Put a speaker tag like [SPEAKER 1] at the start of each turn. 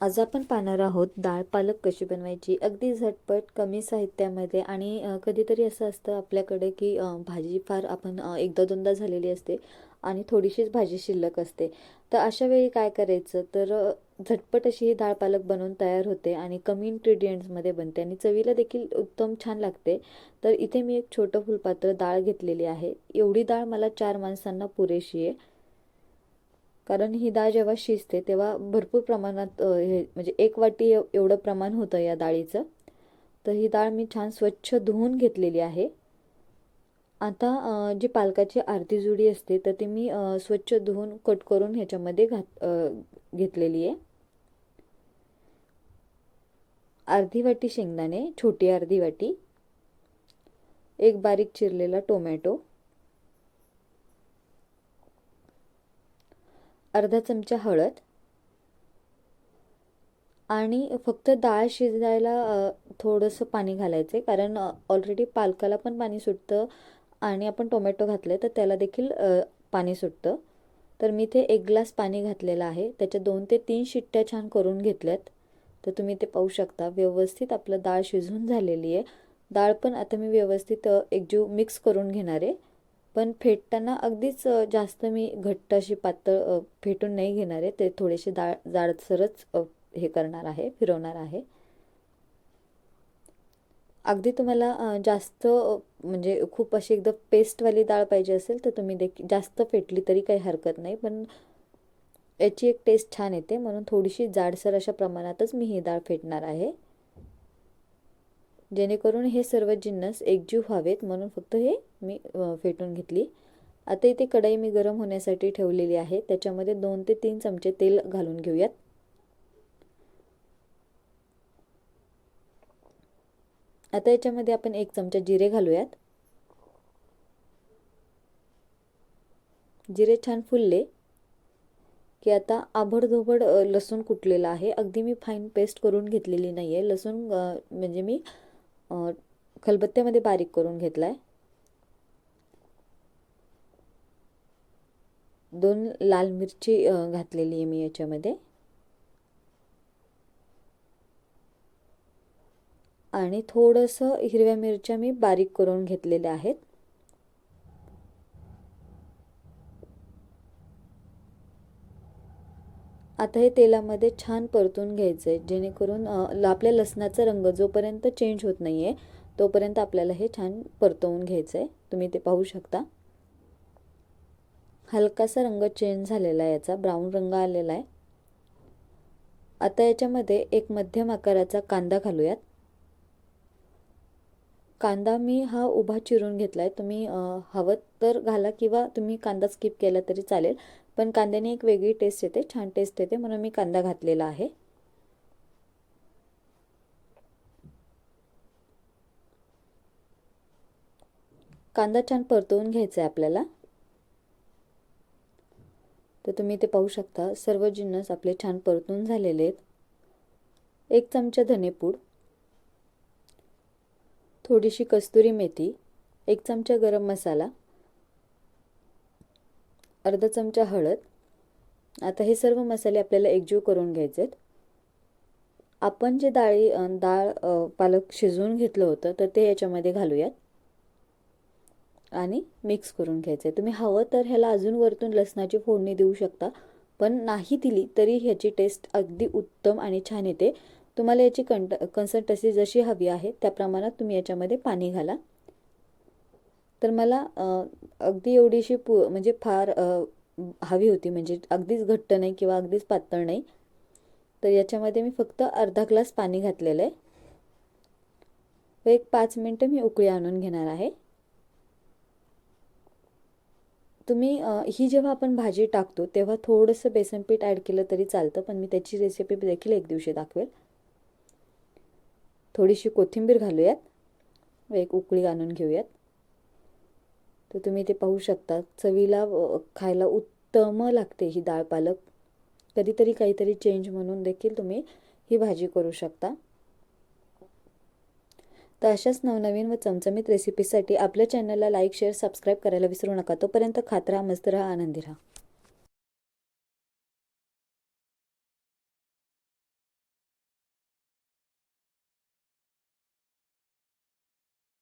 [SPEAKER 1] आज आपण पाहणार आहोत डाळ पालक कशी बनवायची? अगदी झटपट कमी साहित्यामध्ये आणि कधीतरी असं असतं आपल्याकडे की भाजी फार आपण एकदा दोनदा झालेली असते आणि थोडीशीच भाजी शिल्लक असते. तर अशा वेळी काय करायचं? तर झटपट अशी ही डाळ पालक बनवून तयार होते आणि कमी इन्ग्रेडियंट्समध्ये बनते आणि चवीला देखील उत्तम छान लागते. तर इथे मी एक छोटं फुलपात्र डाळ घेतलेली आहे. एवढी डाळ मला चार माणसांना पुरेशी आहे. कारण ही डाळ जेव्हा शिजते तेव्हा भरपूर प्रमाणात हे म्हणजे एक वाटी एवढं प्रमाण होतं या डाळीचं. तर ही डाळ मी छान स्वच्छ धुवून घेतलेली आहे. आता जी पालकाची अर्धी जुडी असते तर ती मी स्वच्छ धुवून कट करून ह्याच्यामध्ये घात घेतलेली आहे. अर्धी वाटी शेंगदाणे छोटी अर्धी वाटी एक बारीक चिरलेला टोमॅटो अर्धा चमचा हळद आणि फक्त डाळ शिजायला थोडंसं पाणी घालायचं आहे. कारण ऑलरेडी पालकाला पण पाणी सुटतं आणि आपण टोमॅटो घातले तर त्याला देखील पाणी सुटतं. तर मी इथे एक ग्लास पाणी घातलेलं आहे. त्याच्या दोन ते तीन शिट्ट्या छान करून घेतल्यात. तर तुम्ही ते पाहू शकता. व्यवस्थित आपलं डाळ शिजून झालेली आहे. डाळ पण आता मी व्यवस्थित एकजीव मिक्स करून घेणार आहे. पण फेटताना अगदीच जास्त मी घट्ट अशी पातळ फेटून नाही घेणार आहे. ते थोडेसे डाळ जाडसरच हे करणार आहे फिरवणार आहे. अगदी तुम्हाला जास्त म्हणजे खूप अशी एकदम पेस्टवाली डाळ पाहिजे असेल तर तुम्ही देखील जास्त फेटली तरी काही हरकत नाही. पण याची एक टेस्ट छान येते. म्हणून थोडीशी जाडसर अशा प्रमाणातच मी ही डाळ फेटणार आहे. जेणेकरून हे सर्व जिन्नस एकजीव व्हावेत म्हणून फक्त हे मी फेटून घेतली. आता इथे कढई मी गरम होण्यासाठी ठेवलेली आहे. त्याच्यामध्ये दोन ते तीन चमचे तेल घालून घेऊयात. आता याच्यामध्ये आपण एक चमचा जिरे घालूयात. जिरे छान फुलले की आता आभडधोबड लसूण कुटलेला आहे. अगदी मी फाईन पेस्ट करून घेतलेली नाही आहे लसूण म्हणजे मी खलबत्त्यामध्ये बारीक करून घेतला आहे दोन लाल मिरची घातलेली आहे मी याच्यामध्ये. आणि थोडंसं हिरव्या मिरच्या मी बारीक करून घेतलेल्या आहेत. आता हे तेलामध्ये छान परतून घ्यायचं आहे जेणेकरून आपल्या लसणाचा रंग जोपर्यंत चेंज होत नाही आहे तोपर्यंत आपल्याला हे छान परतवून घ्यायचं आहे तुम्ही ते पाहू शकता. हलकासा रंग चेंज झालेला आहे याचा. ब्राऊन रंग आलेला आहे. आता याच्यामध्ये एक मध्यम आकाराचा कांदा घालूयात. कांदा मी हा उभा चिरून घेतला आहे तुम्ही हवं तर घाला किंवा तुम्ही कांदा स्किप केला तरी चालेल. पण कांद्याने एक वेगळी टेस्ट येते छान टेस्ट येते म्हणून मी कांदा घातलेला आहे. कांदा छान परतवून घ्यायचा आहे आपल्याला. तर तुम्ही ते पाहू शकता सर्व जिन्नस आपले छान परतून झालेले आहेत. एक चमचा धनेपूड. थोडीशी कस्तुरी मेथी एक चमचा गरम मसाला अर्धा चमचा हळद. आता हे सर्व मसाले आपल्याला एकजीव करून घ्यायचे आहेत आपण जे डाळी डाळ पालक शिजवून घेतलं होतं तर ते याच्यामध्ये घालूयात. आणि मिक्स करून घ्यायचं आहे तुम्ही हवं तर ह्याला अजून वरतून लसणाची फोडणी देऊ शकता पण नाही दिली तरी ह्याची टेस्ट अगदी उत्तम आणि छान येते. तुम्हाला याची कंट कन्सल्टन्सी जशी हवी आहे त्या प्रमाणात तुम्ही याच्यामध्ये पाणी घाला. तर मला अगदी एवढीशी पु म्हणजे फार हवी होती म्हणजे अगदीच घट्ट नाही किंवा अगदीच पातळ नाही. तर याच्यामध्ये मी फक्त अर्धा ग्लास पाणी घातलेलं आहे. व एक पाच मिनटं मी उकळी आणून घेणार आहे. तुम्ही ही जेव्हा आपण भाजी टाकतो तेव्हा थोडंसं बेसन पीठ ॲड केलं तरी चालतं पण मी त्याची रेसिपी देखील एक दिवशी दाखवेल. थोडीशी कोथिंबीर घालूयात व एक उकळी आणून घेऊयात. तर तुम्ही ते पाहू शकता चवीला खायला उत्तम लागते ही डाळ पालक. कधीतरी काहीतरी चेंज म्हणून देखील तुम्ही ही भाजी करू शकता. तर अशाच नवनवीन व चमचमीत रेसिपीसाठी आपल्या चॅनलला लाईक शेअर सबस्क्राईब करायला विसरू नका. तोपर्यंत खात राहा मस्त राहा आनंदी राहा.